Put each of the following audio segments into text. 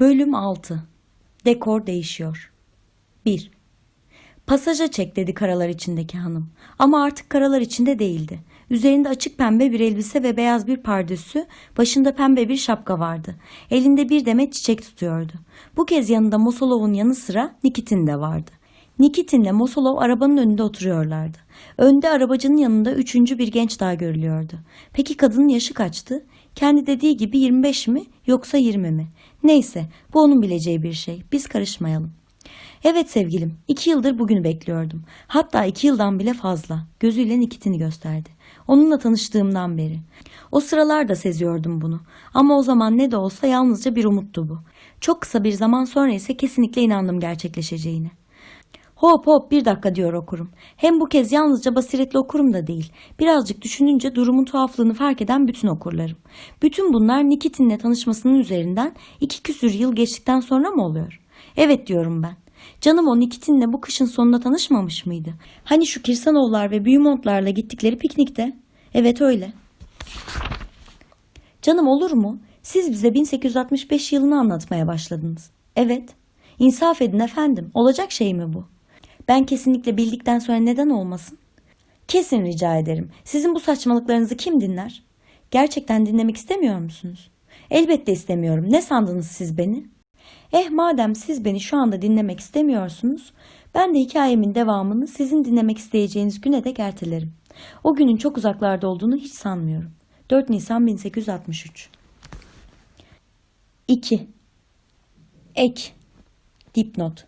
Bölüm 6 Dekor değişiyor 1. Pasaja çek dedi karalar içindeki hanım. Ama artık karalar içinde değildi. Üzerinde açık pembe bir elbise ve beyaz bir pardösü, başında pembe bir şapka vardı. Elinde bir demet çiçek tutuyordu. Bu kez yanında Mosolov'un yanı sıra Nikitin de vardı. Nikitin'le Mosolov arabanın önünde oturuyorlardı. Önde arabacının yanında üçüncü bir genç daha görülüyordu. Peki kadının yaşı kaçtı? Kendi dediği gibi 25 mi yoksa 20 mi? Neyse bu onun bileceği bir şey. Biz karışmayalım. Evet sevgilim, iki yıldır bugünü bekliyordum. Hatta iki yıldan bile fazla. Gözüyle Nikit'ini gösterdi. Onunla tanıştığımdan beri. O sıralarda seziyordum bunu. Ama o zaman ne de olsa yalnızca bir umuttu bu. Çok kısa bir zaman sonra ise kesinlikle inandım gerçekleşeceğine. Hop hop bir dakika diyor okurum. Hem bu kez yalnızca basiretli okurum da değil. Birazcık düşününce durumun tuhaflığını fark eden bütün okurlarım. Bütün bunlar Nikitin'le tanışmasının üzerinden iki küsür yıl geçtikten sonra mı oluyor? Evet diyorum ben. Canım o Nikitin'le bu kışın sonunda tanışmamış mıydı? Hani şu Kirsanoğullar ve Büyümontlarla gittikleri piknikte? Evet öyle. Canım olur mu? Siz bize 1865 yılını anlatmaya başladınız. Evet. İnsaf edin efendim. Olacak şey mi bu? Ben kesinlikle bildikten sonra neden olmasın? Kesin rica ederim. Sizin bu saçmalıklarınızı kim dinler? Gerçekten dinlemek istemiyor musunuz? Elbette istemiyorum. Ne sandınız siz beni? Eh madem siz beni şu anda dinlemek istemiyorsunuz, ben de hikayemin devamını sizin dinlemek isteyeceğiniz güne dek ertelerim. O günün çok uzaklarda olduğunu hiç sanmıyorum. 4 Nisan 1863 2. Ek Dipnot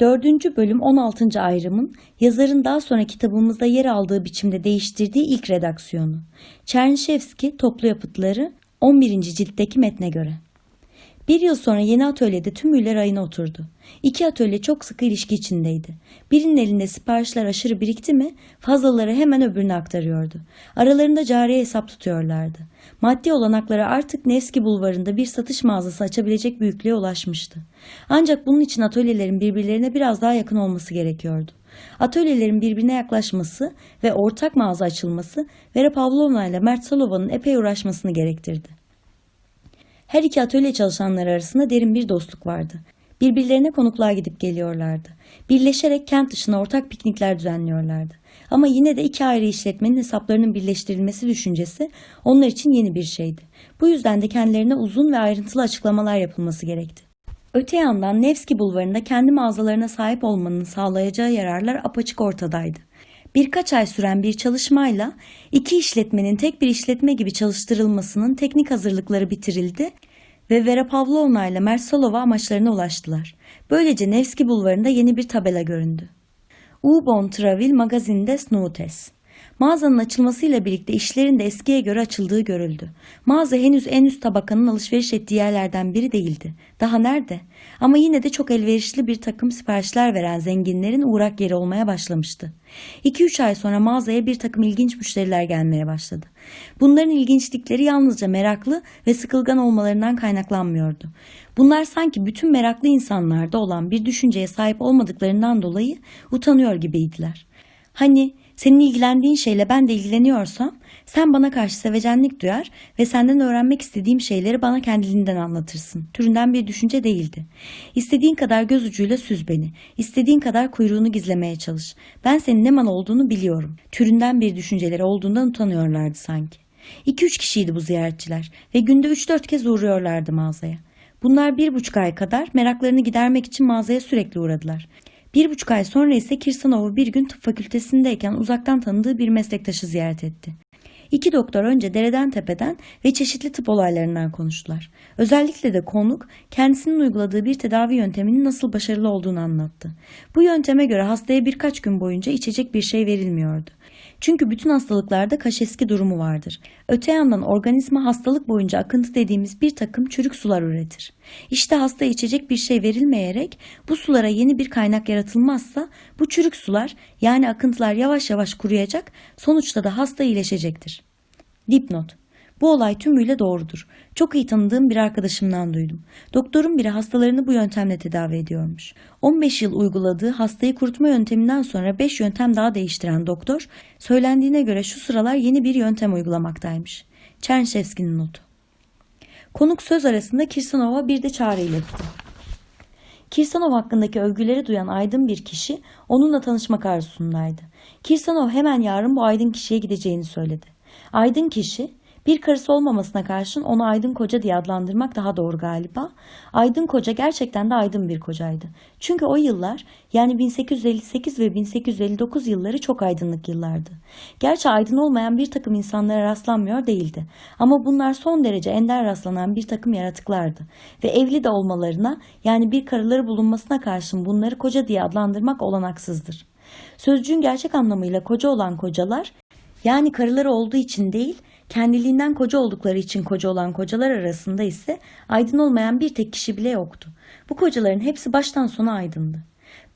Dördüncü bölüm 16. ayrımın yazarın daha sonra kitabımızda yer aldığı biçimde değiştirdiği ilk redaksiyonu. Çernişevski toplu yapıtları 11. ciltteki metne göre. Bir yıl sonra yeni atölyede tümüyle rayına oturdu. İki atölye çok sıkı ilişki içindeydi. Birinin elinde siparişler aşırı birikti mi fazlaları hemen öbürüne aktarıyordu. Aralarında cariye hesap tutuyorlardı. Maddi olanakları artık Nevski bulvarında bir satış mağazası açabilecek büyüklüğe ulaşmıştı. Ancak bunun için atölyelerin birbirlerine biraz daha yakın olması gerekiyordu. Atölyelerin birbirine yaklaşması ve ortak mağaza açılması Vera Pavlovna ile Mert Salova'nın epey uğraşmasını gerektirdi. Her iki atölye çalışanları arasında derin bir dostluk vardı. Birbirlerine konukluğa gidip geliyorlardı. Birleşerek kent dışına ortak piknikler düzenliyorlardı. Ama yine de iki ayrı işletmenin hesaplarının birleştirilmesi düşüncesi onlar için yeni bir şeydi. Bu yüzden de kendilerine uzun ve ayrıntılı açıklamalar yapılması gerekti. Öte yandan Nevski bulvarında kendi mağazalarına sahip olmanın sağlayacağı yararlar apaçık ortadaydı. Birkaç ay süren bir çalışmayla iki işletmenin tek bir işletme gibi çalıştırılmasının teknik hazırlıkları bitirildi ve Vera Pavlovna ile Mersalova amaçlarına ulaştılar. Böylece Nevski bulvarında yeni bir tabela göründü. U-Bon Travel magazinde Snutes. Mağazanın açılmasıyla birlikte işlerin de eskiye göre açıldığı görüldü. Mağaza henüz en üst tabakanın alışveriş ettiği yerlerden biri değildi. Daha nerede? Ama yine de çok elverişli bir takım siparişler veren zenginlerin uğrak yeri olmaya başlamıştı. 2-3 ay sonra mağazaya bir takım ilginç müşteriler gelmeye başladı. Bunların ilginçlikleri yalnızca meraklı ve sıkılgan olmalarından kaynaklanmıyordu. Bunlar sanki bütün meraklı insanlarda olan bir düşünceye sahip olmadıklarından dolayı utanıyor gibiydiler. Hani senin ilgilendiğin şeyle ben de ilgileniyorsam sen bana karşı sevecenlik duyar ve senden öğrenmek istediğim şeyleri bana kendiliğinden anlatırsın. Türünden bir düşünce değildi. İstediğin kadar göz ucuyla süz beni. İstediğin kadar kuyruğunu gizlemeye çalış. Ben senin ne mal olduğunu biliyorum. Türünden bir düşünceleri olduğundan utanıyorlardı sanki. İki üç kişiydi bu ziyaretçiler ve günde üç dört kez uğruyorlardı mağazaya. Bunlar bir buçuk ay kadar meraklarını gidermek için mağazaya sürekli uğradılar. Bir buçuk ay sonra ise Kirsanov'u bir gün tıp fakültesindeyken uzaktan tanıdığı bir meslektaşı ziyaret etti. İki doktor önce dereden tepeden ve çeşitli tıp olaylarından konuştular. Özellikle de konuk kendisinin uyguladığı bir tedavi yönteminin nasıl başarılı olduğunu anlattı. Bu yönteme göre hastaya birkaç gün boyunca içecek bir şey verilmiyordu. Çünkü bütün hastalıklarda kaşeski durumu vardır. Öte yandan organizma hastalık boyunca akıntı dediğimiz bir takım çürük sular üretir. İşte hasta içecek bir şey verilmeyerek bu sulara yeni bir kaynak yaratılmazsa bu çürük sular yani akıntılar yavaş yavaş kuruyacak sonuçta da hasta iyileşecektir. Dipnot bu olay tümüyle doğrudur. Çok iyi tanıdığım bir arkadaşımdan duydum. Doktorun biri hastalarını bu yöntemle tedavi ediyormuş. 15 yıl uyguladığı hastayı kurutma yönteminden sonra 5 yöntem daha değiştiren doktor, söylendiğine göre şu sıralar yeni bir yöntem uygulamaktaymış. Çernşevski'nin notu. Konuk söz arasında Kirsanova bir de çağrı iletti. Kirsanov hakkındaki övgüleri duyan aydın bir kişi onunla tanışmak arzusundaydı. Kirsanov hemen yarın bu aydın kişiye gideceğini söyledi. Aydın kişi bir karısı olmamasına karşın onu Aydın Koca diye adlandırmak daha doğru galiba. Aydın Koca gerçekten de aydın bir kocaydı. Çünkü o yıllar yani 1858 ve 1859 yılları çok aydınlık yıllardı. Gerçi aydın olmayan bir takım insanlara rastlanmıyor değildi. Ama bunlar son derece ender rastlanan bir takım yaratıklardı. Ve evli de olmalarına yani bir karıları bulunmasına karşın bunları koca diye adlandırmak olanaksızdır. Sözcüğün gerçek anlamıyla koca olan kocalar yani karıları olduğu için değil, kendiliğinden koca oldukları için koca olan kocalar arasında ise aydın olmayan bir tek kişi bile yoktu. Bu kocaların hepsi baştan sona aydındı.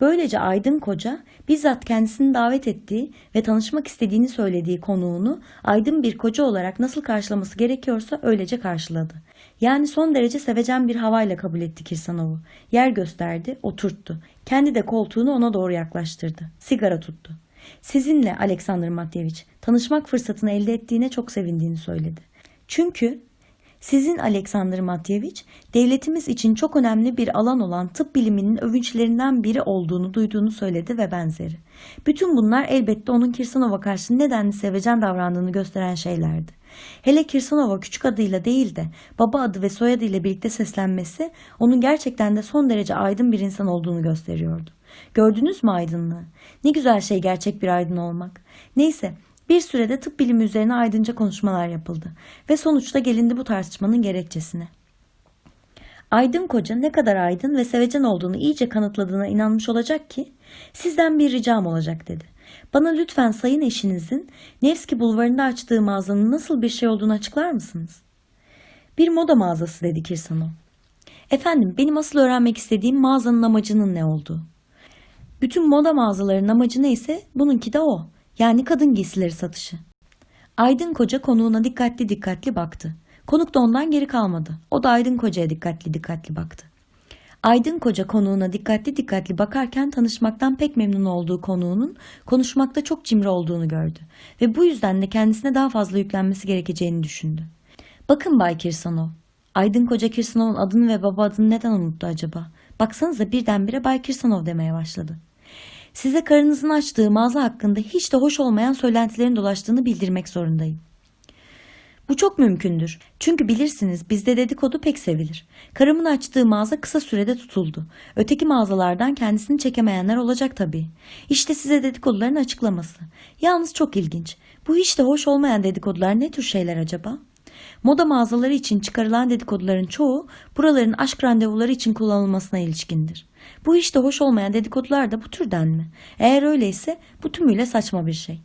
Böylece aydın koca bizzat kendisini davet ettiği ve tanışmak istediğini söylediği konuğunu aydın bir koca olarak nasıl karşılaması gerekiyorsa öylece karşıladı. Yani son derece sevecen bir havayla kabul etti Kirsanov'u. Yer gösterdi, oturttu. Kendi de koltuğunu ona doğru yaklaştırdı. Sigara tuttu. Sizinle Alexander Matveevich tanışmak fırsatını elde ettiğine çok sevindiğini söyledi. Çünkü sizin Alexander Matveevich devletimiz için çok önemli bir alan olan tıp biliminin övünçlerinden biri olduğunu duyduğunu söyledi ve benzeri. Bütün bunlar elbette onun Kirsanova karşı nedenli sevecen davrandığını gösteren şeylerdi. Hele Kirsanova küçük adıyla değil de baba adı ve soyadıyla birlikte seslenmesi onun gerçekten de son derece aydın bir insan olduğunu gösteriyordu. Gördünüz mü aydınlığı? Ne güzel şey gerçek bir aydın olmak. Neyse bir sürede tıp bilimi üzerine aydınca konuşmalar yapıldı ve sonuçta gelindi bu tartışmanın gerekçesine. Aydın Koca ne kadar aydın ve sevecen olduğunu iyice kanıtladığına inanmış olacak ki sizden bir ricam olacak dedi. Bana lütfen sayın eşinizin Nevski bulvarında açtığı mağazanın nasıl bir şey olduğunu açıklar mısınız? Bir moda mağazası dedi Kirsanov. Efendim benim asıl öğrenmek istediğim mağazanın amacının ne olduğu. Bütün moda mağazalarının amacı neyse bununki de o. Yani kadın giysileri satışı. Aydın Koca konuğuna dikkatli dikkatli baktı. Konuk da ondan geri kalmadı. O da Aydın Koca'ya dikkatli dikkatli baktı. Aydın Koca konuğuna dikkatli dikkatli bakarken tanışmaktan pek memnun olduğu konuğunun konuşmakta çok cimri olduğunu gördü ve bu yüzden de kendisine daha fazla yüklenmesi gerekeceğini düşündü. Bakın Bay Kirsanov, Aydın Koca Kirsanov'un adını ve baba adını neden unuttu acaba? Baksanıza birdenbire Bay Kirsanov demeye başladı. Size karınızın açtığı mağaza hakkında hiç de hoş olmayan söylentilerin dolaştığını bildirmek zorundayım. Bu çok mümkündür. Çünkü bilirsiniz bizde dedikodu pek sevilir. Karımın açtığı mağaza kısa sürede tutuldu. Öteki mağazalardan kendisini çekemeyenler olacak tabii. İşte size dedikoduların açıklaması. Yalnız çok ilginç. Bu hiç de hoş olmayan dedikodular ne tür şeyler acaba? Moda mağazaları için çıkarılan dedikoduların çoğu buraların aşk randevuları için kullanılmasına ilişkindir. Bu işte hoş olmayan dedikodular da bu türden mi? Eğer öyleyse bu tümüyle saçma bir şey.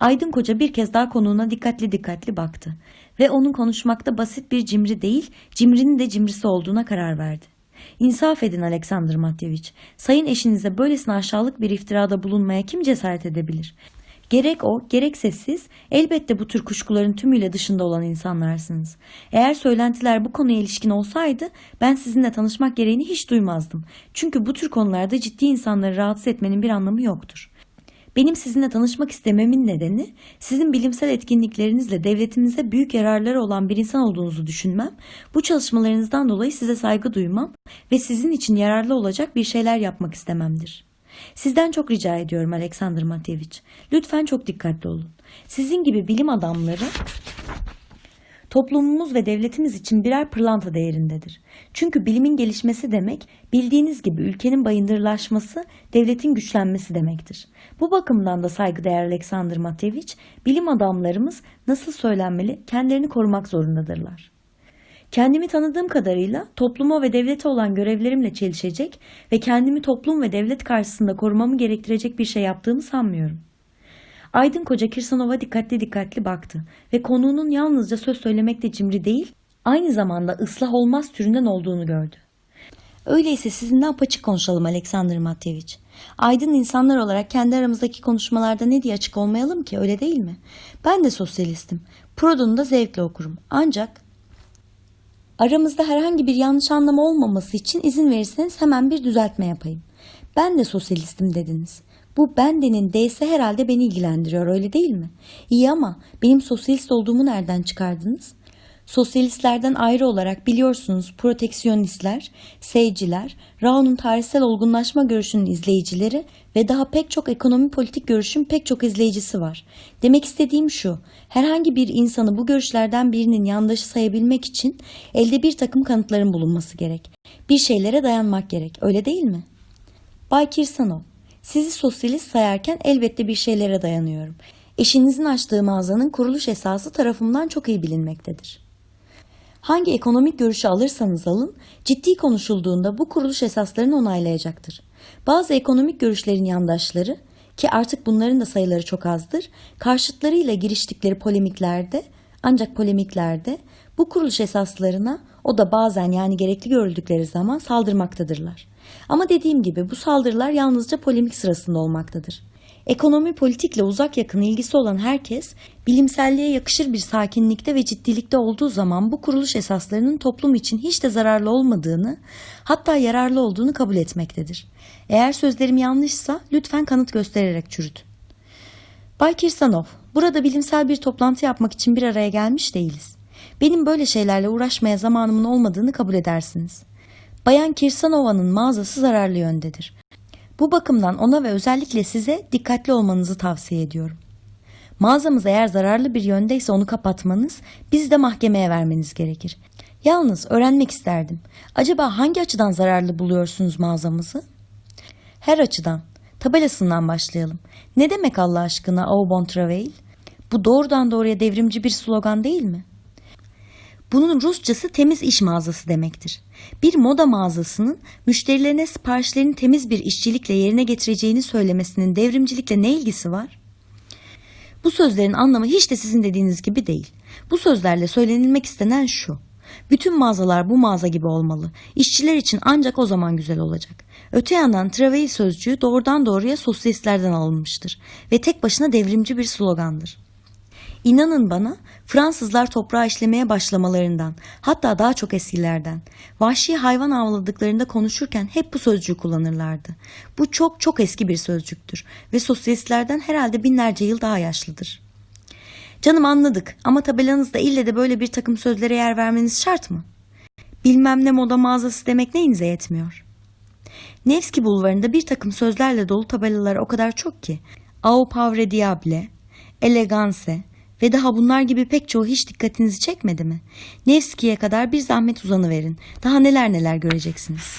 Aydın Koca bir kez daha konuğuna dikkatli dikkatli baktı ve onun konuşmakta basit bir cimri değil, cimrinin de cimrisi olduğuna karar verdi. İnsaf edin Alexander Matyevich. Sayın eşinize böylesine aşağılık bir iftirada bulunmaya kim cesaret edebilir? Gerek o, gerekse siz elbette bu tür kuşkuların tümüyle dışında olan insanlarsınız. Eğer söylentiler bu konuya ilişkin olsaydı ben sizinle tanışmak gereğini hiç duymazdım. Çünkü bu tür konularda ciddi insanları rahatsız etmenin bir anlamı yoktur. Benim sizinle tanışmak istememin nedeni sizin bilimsel etkinliklerinizle devletimize büyük yararları olan bir insan olduğunuzu düşünmem, bu çalışmalarınızdan dolayı size saygı duymam ve sizin için yararlı olacak bir şeyler yapmak istememdir. Sizden çok rica ediyorum Alexander Matevich. Lütfen çok dikkatli olun. Sizin gibi bilim adamları toplumumuz ve devletimiz için birer pırlanta değerindedir. Çünkü bilimin gelişmesi demek bildiğiniz gibi ülkenin bayındırlaşması, devletin güçlenmesi demektir. Bu bakımdan da saygıdeğer Alexander Matevich, bilim adamlarımız nasıl söylenmeli kendilerini korumak zorundadırlar. Kendimi tanıdığım kadarıyla topluma ve devlete olan görevlerimle çelişecek ve kendimi toplum ve devlet karşısında korumamı gerektirecek bir şey yaptığımı sanmıyorum. Aydın Koca Kirsanova dikkatli dikkatli baktı ve konuğunun yalnızca söz söylemekte cimri değil, aynı zamanda ıslah olmaz türünden olduğunu gördü. Öyleyse sizinle apaçık konuşalım Alexander Matyevich. Aydın insanlar olarak kendi aramızdaki konuşmalarda ne diye açık olmayalım ki öyle değil mi? Ben de sosyalistim. Proudhon'u da zevkle okurum. Ancak Aramızda herhangi bir yanlış anlama olmaması için izin verirseniz hemen bir düzeltme yapayım. Ben de sosyalistim dediniz. Bu bendenin D'si herhalde beni ilgilendiriyor öyle değil mi? İyi ama benim sosyalist olduğumu nereden çıkardınız? Sosyalistlerden ayrı olarak biliyorsunuz proteksiyonistler, seyciler, Rao'nun tarihsel olgunlaşma görüşünün izleyicileri ve daha pek çok ekonomi politik görüşün pek çok izleyicisi var. Demek istediğim şu, herhangi bir insanı bu görüşlerden birinin yandaşı sayabilmek için elde bir takım kanıtların bulunması gerek. Bir şeylere dayanmak gerek, öyle değil mi? Bay Kirsanov, sizi sosyalist sayarken elbette bir şeylere dayanıyorum. Eşinizin açtığı mağazanın kuruluş esası tarafımdan çok iyi bilinmektedir. Hangi ekonomik görüşü alırsanız alın, ciddi konuşulduğunda bu kuruluş esaslarını onaylayacaktır. Bazı ekonomik görüşlerin yandaşları, ki artık bunların da sayıları çok azdır, karşıtlarıyla giriştikleri polemiklerde, ancak polemiklerde bu kuruluş esaslarına o da bazen yani gerekli görüldükleri zaman saldırmaktadırlar. Ama dediğim gibi bu saldırılar yalnızca polemik sırasında olmaktadır. Ekonomi politikle uzak yakın ilgisi olan herkes, bilimselliğe yakışır bir sakinlikte ve ciddilikte olduğu zaman bu kuruluş esaslarının toplum için hiç de zararlı olmadığını, hatta yararlı olduğunu kabul etmektedir. Eğer sözlerim yanlışsa lütfen kanıt göstererek çürütün. Bay Kirsanov, burada bilimsel bir toplantı yapmak için bir araya gelmiş değiliz. Benim böyle şeylerle uğraşmaya zamanımın olmadığını kabul edersiniz. Bayan Kirsanova'nın mağazası zararlı yöndedir. Bu bakımdan ona ve özellikle size dikkatli olmanızı tavsiye ediyorum. Mağazamız eğer zararlı bir yöndeyse onu kapatmanız, bizi de mahkemeye vermeniz gerekir. Yalnız öğrenmek isterdim. Acaba hangi açıdan zararlı buluyorsunuz mağazamızı? Her açıdan. Tabelasından başlayalım. Ne demek Allah aşkına Au Bon Travail? Bu doğrudan doğruya devrimci bir slogan değil mi? Bunun Rusçası temiz iş mağazası demektir. Bir moda mağazasının müşterilerine siparişlerini temiz bir işçilikle yerine getireceğini söylemesinin devrimcilikle ne ilgisi var? Bu sözlerin anlamı hiç de sizin dediğiniz gibi değil. Bu sözlerle söylenilmek istenen şu. Bütün mağazalar bu mağaza gibi olmalı. İşçiler için ancak o zaman güzel olacak. Öte yandan travail sözcüğü doğrudan doğruya sosyalistlerden alınmıştır ve tek başına devrimci bir slogandır. İnanın bana Fransızlar toprağı işlemeye başlamalarından hatta daha çok eskilerden vahşi hayvan avladıklarında konuşurken hep bu sözcüğü kullanırlardı. Bu çok çok eski bir sözcüktür ve sosyalistlerden herhalde binlerce yıl daha yaşlıdır. Canım anladık ama tabelanızda ille de böyle bir takım sözlere yer vermeniz şart mı? Bilmem ne moda mağazası demek neyinize yetmiyor. Nevski bulvarında bir takım sözlerle dolu tabelalar o kadar çok ki. Au pauvre diable, elegance, ve daha bunlar gibi pek çoğu hiç dikkatinizi çekmedi mi? Nevski'ye kadar bir zahmet uzanı verin. Daha neler neler göreceksiniz.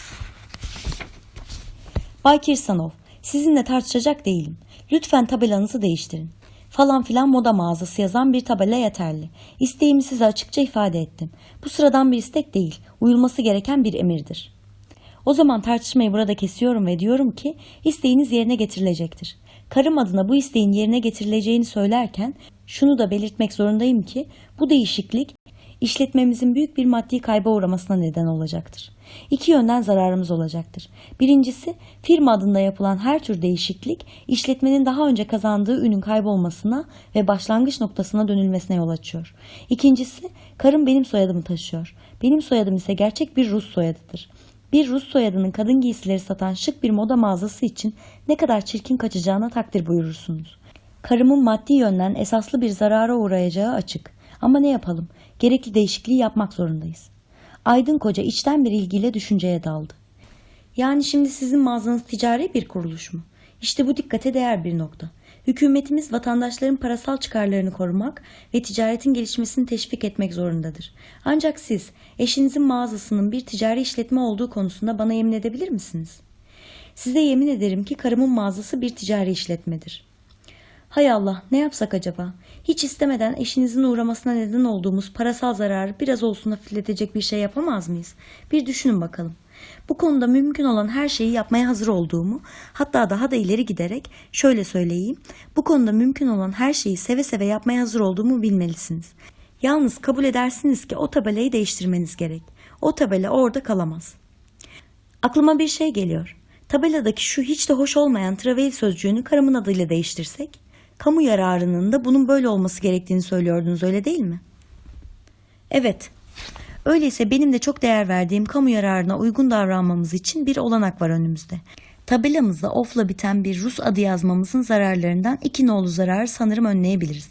Bay Kirsanov, sizinle tartışacak değilim. Lütfen tabelanızı değiştirin. Falan filan moda mağazası yazan bir tabela yeterli. İsteğimi size açıkça ifade ettim. Bu sıradan bir istek değil, uyulması gereken bir emirdir. O zaman tartışmayı burada kesiyorum ve diyorum ki isteğiniz yerine getirilecektir. Karım adına bu isteğin yerine getirileceğini söylerken şunu da belirtmek zorundayım ki bu değişiklik işletmemizin büyük bir maddi kayba uğramasına neden olacaktır. İki yönden zararımız olacaktır. Birincisi firma adında yapılan her tür değişiklik işletmenin daha önce kazandığı ünün kaybolmasına ve başlangıç noktasına dönülmesine yol açıyor. İkincisi karım benim soyadımı taşıyor. Benim soyadım ise gerçek bir Rus soyadıdır. Bir Rus soyadının kadın giysileri satan şık bir moda mağazası için ne kadar çirkin kaçacağına takdir buyurursunuz. Karımın maddi yönden esaslı bir zarara uğrayacağı açık. Ama ne yapalım? Gerekli değişikliği yapmak zorundayız. Aydın Koca içten bir ilgiyle düşünceye daldı. Yani şimdi sizin mağazanız ticari bir kuruluş mu? İşte bu dikkate değer bir nokta. Hükümetimiz vatandaşların parasal çıkarlarını korumak ve ticaretin gelişmesini teşvik etmek zorundadır. Ancak siz eşinizin mağazasının bir ticari işletme olduğu konusunda bana yemin edebilir misiniz? Size yemin ederim ki karımın mağazası bir ticari işletmedir. Hay Allah ne yapsak acaba? Hiç istemeden eşinizin uğramasına neden olduğumuz parasal zararı biraz olsun hafifletecek bir şey yapamaz mıyız? Bir düşünün bakalım. Bu konuda mümkün olan her şeyi yapmaya hazır olduğumu, hatta daha da ileri giderek şöyle söyleyeyim, bu konuda mümkün olan her şeyi seve seve yapmaya hazır olduğumu bilmelisiniz. Yalnız kabul edersiniz ki o tabelayı değiştirmeniz gerek. O tabela orada kalamaz. Aklıma bir şey geliyor. Tabeladaki şu hiç de hoş olmayan travel sözcüğünü karımın adıyla değiştirsek, kamu yararının da bunun böyle olması gerektiğini söylüyordunuz öyle değil mi? Evet. Öyleyse benim de çok değer verdiğim kamu yararına uygun davranmamız için bir olanak var önümüzde. Tabelamızda ofla biten bir Rus adı yazmamızın zararlarından iki nolu zararı sanırım önleyebiliriz.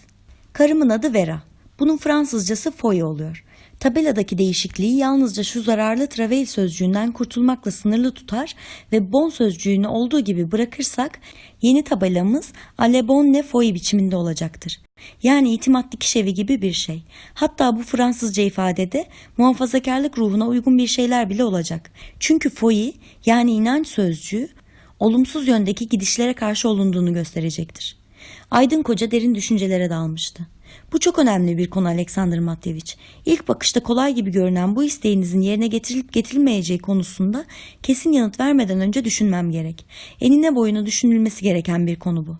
Karımın adı Vera. Bunun Fransızcası Foy oluyor. Tabeladaki değişikliği yalnızca şu zararlı travel sözcüğünden kurtulmakla sınırlı tutar ve bon sözcüğünü olduğu gibi bırakırsak yeni tabelamız ale bonne foi biçiminde olacaktır. Yani itimat dikiş gibi bir şey. Hatta bu Fransızca ifadede muhafazakarlık ruhuna uygun bir şeyler bile olacak. Çünkü foi yani inanç sözcüğü olumsuz yöndeki gidişlere karşı olunduğunu gösterecektir. Aydın Koca derin düşüncelere dalmıştı. Bu çok önemli bir konu Alexander Matveevich. İlk bakışta kolay gibi görünen bu isteğinizin yerine getirilip getirilmeyeceği konusunda kesin yanıt vermeden önce düşünmem gerek. Enine boyuna düşünülmesi gereken bir konu bu.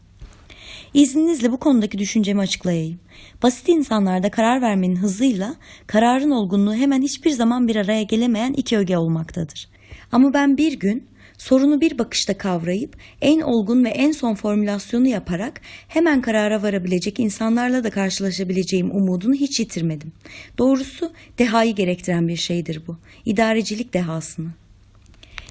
İzninizle bu konudaki düşüncemi açıklayayım. Basit insanlarda karar vermenin hızıyla kararın olgunluğu hemen hiçbir zaman bir araya gelemeyen iki öge olmaktadır. Ama ben bir gün sorunu bir bakışta kavrayıp en olgun ve en son formülasyonu yaparak hemen karara varabilecek insanlarla da karşılaşabileceğim umudunu hiç yitirmedim. Doğrusu dehayı gerektiren bir şeydir bu. İdarecilik dehasını.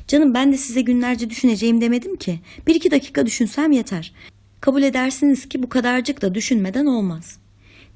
Canım ben de size günlerce düşüneceğim demedim ki. Bir iki dakika düşünsem yeter. Kabul edersiniz ki bu kadarcık da düşünmeden olmaz.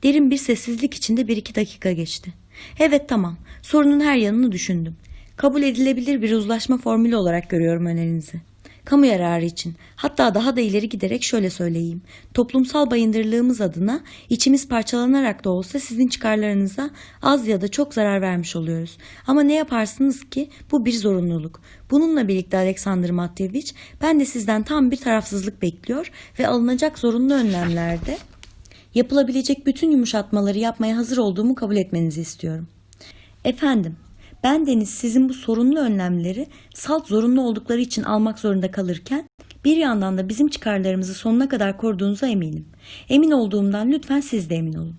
Derin bir sessizlik içinde bir iki dakika geçti. Evet tamam, sorunun her yanını düşündüm. Kabul edilebilir bir uzlaşma formülü olarak görüyorum önerinizi. Kamu yararı için, hatta daha da ileri giderek şöyle söyleyeyim. Toplumsal bayındırlığımız adına içimiz parçalanarak da olsa sizin çıkarlarınıza az ya da çok zarar vermiş oluyoruz. Ama ne yaparsınız ki bu bir zorunluluk. Bununla birlikte Alexander Matveevich ben de sizden tam bir tarafsızlık bekliyor ve alınacak zorunlu önlemlerde yapılabilecek bütün yumuşatmaları yapmaya hazır olduğumu kabul etmenizi istiyorum. Efendim, ben deniz sizin bu sorunlu önlemleri salt zorunlu oldukları için almak zorunda kalırken bir yandan da bizim çıkarlarımızı sonuna kadar koruduğunuza eminim. Emin olduğumdan lütfen siz de emin olun.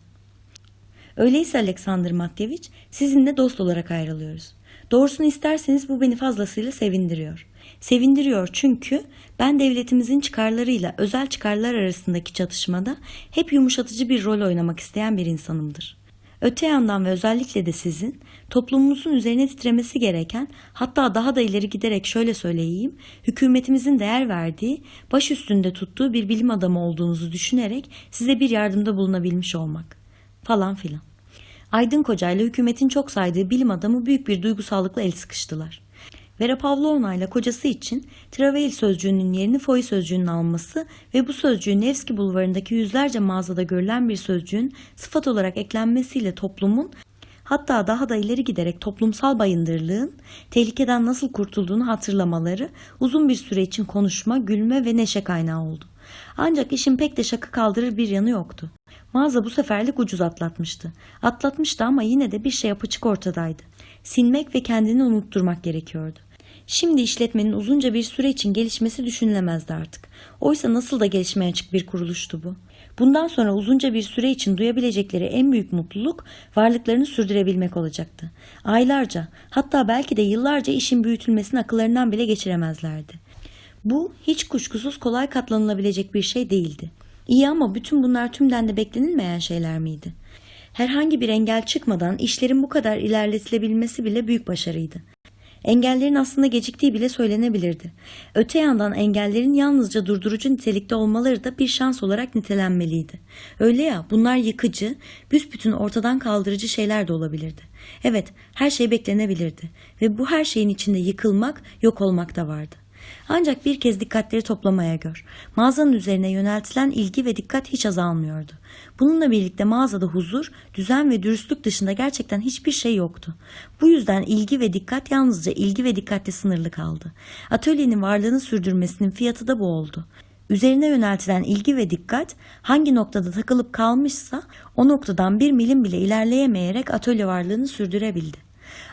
Öyleyse Alexander Matveevich sizinle dost olarak ayrılıyoruz. Doğrusunu isterseniz bu beni fazlasıyla sevindiriyor. Sevindiriyor çünkü ben devletimizin çıkarlarıyla özel çıkarlar arasındaki çatışmada hep yumuşatıcı bir rol oynamak isteyen bir insanımdır. Öte yandan ve özellikle de sizin toplumumuzun üzerine titremesi gereken hatta daha da ileri giderek şöyle söyleyeyim hükümetimizin değer verdiği baş üstünde tuttuğu bir bilim adamı olduğunuzu düşünerek size bir yardımda bulunabilmiş olmak falan filan. Aydın Koca ile hükümetin çok saydığı bilim adamı büyük bir duygusallıkla el sıkıştılar. Vera Pavlovna ile kocası için Travel sözcüğünün yerini Foy sözcüğünün alması ve bu sözcüğün Nevski bulvarındaki yüzlerce mağazada görülen bir sözcüğün sıfat olarak eklenmesiyle toplumun hatta daha da ileri giderek toplumsal bayındırlığın tehlikeden nasıl kurtulduğunu hatırlamaları uzun bir süre için konuşma, gülme ve neşe kaynağı oldu. Ancak işin pek de şaka kaldırır bir yanı yoktu. Mağaza bu seferlik ucuz atlatmıştı. Atlatmıştı ama yine de bir şey apaçık ortadaydı. Sinmek ve kendini unutturmak gerekiyordu. Şimdi işletmenin uzunca bir süre için gelişmesi düşünülemezdi artık. Oysa nasıl da gelişmeye açık bir kuruluştu bu. Bundan sonra uzunca bir süre için duyabilecekleri en büyük mutluluk varlıklarını sürdürebilmek olacaktı. Aylarca hatta belki de yıllarca işin büyütülmesini akıllarından bile geçiremezlerdi. Bu hiç kuşkusuz kolay katlanılabilecek bir şey değildi. İyi ama bütün bunlar tümden de beklenilmeyen şeyler miydi? Herhangi bir engel çıkmadan işlerin bu kadar ilerletilebilmesi bile büyük başarıydı. Engellerin aslında geciktiği bile söylenebilirdi. Öte yandan engellerin yalnızca durdurucu nitelikte olmaları da bir şans olarak nitelenmeliydi. Öyle ya bunlar yıkıcı, büsbütün ortadan kaldırıcı şeyler de olabilirdi. Evet her şey beklenebilirdi ve bu her şeyin içinde yıkılmak, yok olmak da vardı. Ancak bir kez dikkatleri toplamaya gör. Mağazanın üzerine yöneltilen ilgi ve dikkat hiç azalmıyordu. Bununla birlikte mağazada huzur, düzen ve dürüstlük dışında gerçekten hiçbir şey yoktu. Bu yüzden ilgi ve dikkat yalnızca ilgi ve dikkatle sınırlı kaldı. Atölyenin varlığını sürdürmesinin fiyatı da bu oldu. Üzerine yöneltilen ilgi ve dikkat hangi noktada takılıp kalmışsa o noktadan bir milim bile ilerleyemeyerek atölye varlığını sürdürebildi.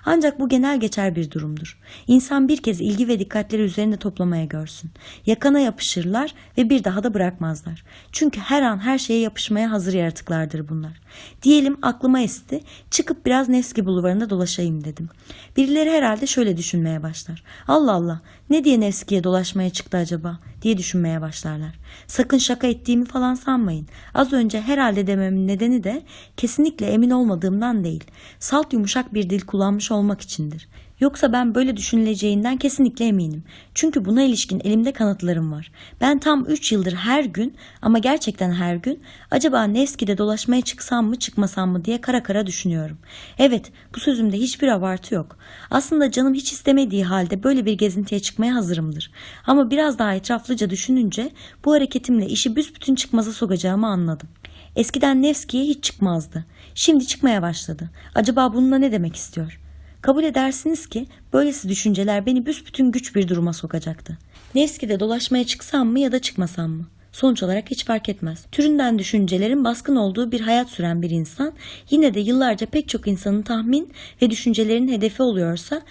Ancak bu genel geçer bir durumdur. İnsan bir kez ilgi ve dikkatleri üzerinde toplamaya görsün. Yakana yapışırlar ve bir daha da bırakmazlar. Çünkü her an her şeye yapışmaya hazır yaratıklardır bunlar. Diyelim aklıma esti, çıkıp biraz Nevski bulvarında dolaşayım dedim. Birileri herhalde şöyle düşünmeye başlar. Allah Allah, ne diye Nevski'ye dolaşmaya çıktı acaba diye düşünmeye başlarlar. Sakın şaka ettiğimi falan sanmayın. Az önce herhalde dememin nedeni de kesinlikle emin olmadığımdan değil. Salt yumuşak bir dil kullanmış olmak içindir. Yoksa ben böyle düşünüleceğinden kesinlikle eminim. Çünkü buna ilişkin elimde kanıtlarım var. Ben tam 3 yıldır her gün ama gerçekten her gün acaba Nevski'de dolaşmaya çıksam mı çıkmasam mı diye kara kara düşünüyorum. Evet bu sözümde hiçbir abartı yok. Aslında canım hiç istemediği halde böyle bir gezintiye çıkmaya hazırımdır. Ama biraz daha etraflıca düşününce bu hareketimle işi büsbütün çıkmaza sokacağımı anladım. Eskiden Nevski'ye hiç çıkmazdı. Şimdi çıkmaya başladı. Acaba bununla ne demek istiyor? Kabul edersiniz ki böylesi düşünceler beni büsbütün güç bir duruma sokacaktı. Nevski'de dolaşmaya çıksam mı ya da çıkmasam mı? Sonuç olarak hiç fark etmez. Türünden düşüncelerin baskın olduğu bir hayat süren bir insan yine de yıllarca pek çok insanın tahmin ve düşüncelerinin hedefi oluyorsa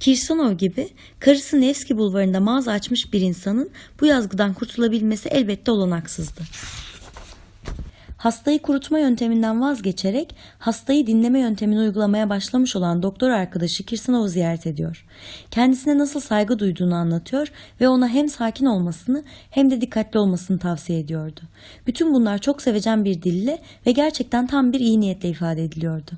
Kirsanov gibi karısı Nevski bulvarında mağaza açmış bir insanın bu yazgıdan kurtulabilmesi elbette olanaksızdı. Hastayı kurutma yönteminden vazgeçerek hastayı dinleme yöntemini uygulamaya başlamış olan doktor arkadaşı Kirsanov'u ziyaret ediyor. Kendisine nasıl saygı duyduğunu anlatıyor ve ona hem sakin olmasını hem de dikkatli olmasını tavsiye ediyordu. Bütün bunlar çok sevecen bir dille ve gerçekten tam bir iyi niyetle ifade ediliyordu.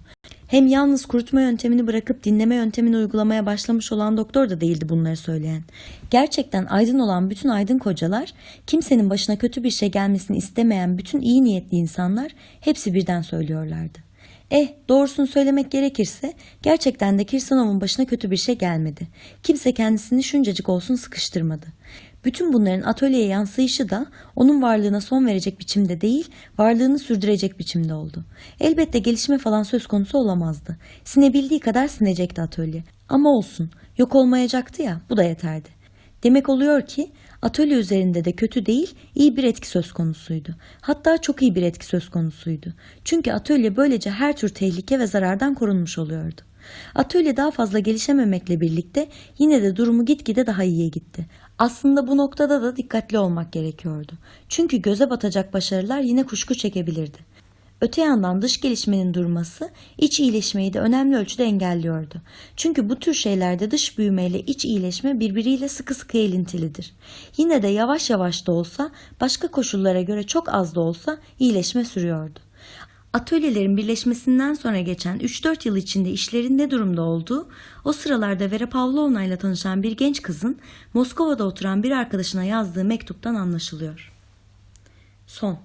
Hem yalnız kurutma yöntemini bırakıp dinleme yöntemini uygulamaya başlamış olan doktor da değildi bunları söyleyen. Gerçekten aydın olan bütün aydın kocalar, kimsenin başına kötü bir şey gelmesini istemeyen bütün iyi niyetli insanlar hepsi birden söylüyorlardı. Eh doğrusunu söylemek gerekirse gerçekten de Kirsanov'un başına kötü bir şey gelmedi. Kimse kendisini şuncacık olsun sıkıştırmadı. Bütün bunların atölyeye yansıyışı da onun varlığına son verecek biçimde değil, varlığını sürdürecek biçimde oldu. Elbette gelişme falan söz konusu olamazdı. Sinebildiği kadar sinecekti atölye. Ama olsun, yok olmayacaktı ya, bu da yeterdi. Demek oluyor ki atölye üzerinde de kötü değil, iyi bir etki söz konusuydu. Hatta çok iyi bir etki söz konusuydu. Çünkü atölye böylece her tür tehlike ve zarardan korunmuş oluyordu. Atölye daha fazla gelişememekle birlikte yine de durumu gitgide daha iyiye gitti. Aslında bu noktada da dikkatli olmak gerekiyordu. Çünkü göze batacak başarılar yine kuşku çekebilirdi. Öte yandan dış gelişmenin durması iç iyileşmeyi de önemli ölçüde engelliyordu. Çünkü bu tür şeylerde dış büyümeyle iç iyileşme birbiriyle sıkı sıkı elintilidir. Yine de yavaş yavaş da olsa başka koşullara göre çok az da olsa iyileşme sürüyordu. Atölyelerin birleşmesinden sonra geçen 3-4 yıl içinde işlerin ne durumda olduğu, o sıralarda Vera Pavlovna ile tanışan bir genç kızın Moskova'da oturan bir arkadaşına yazdığı mektuptan anlaşılıyor. Son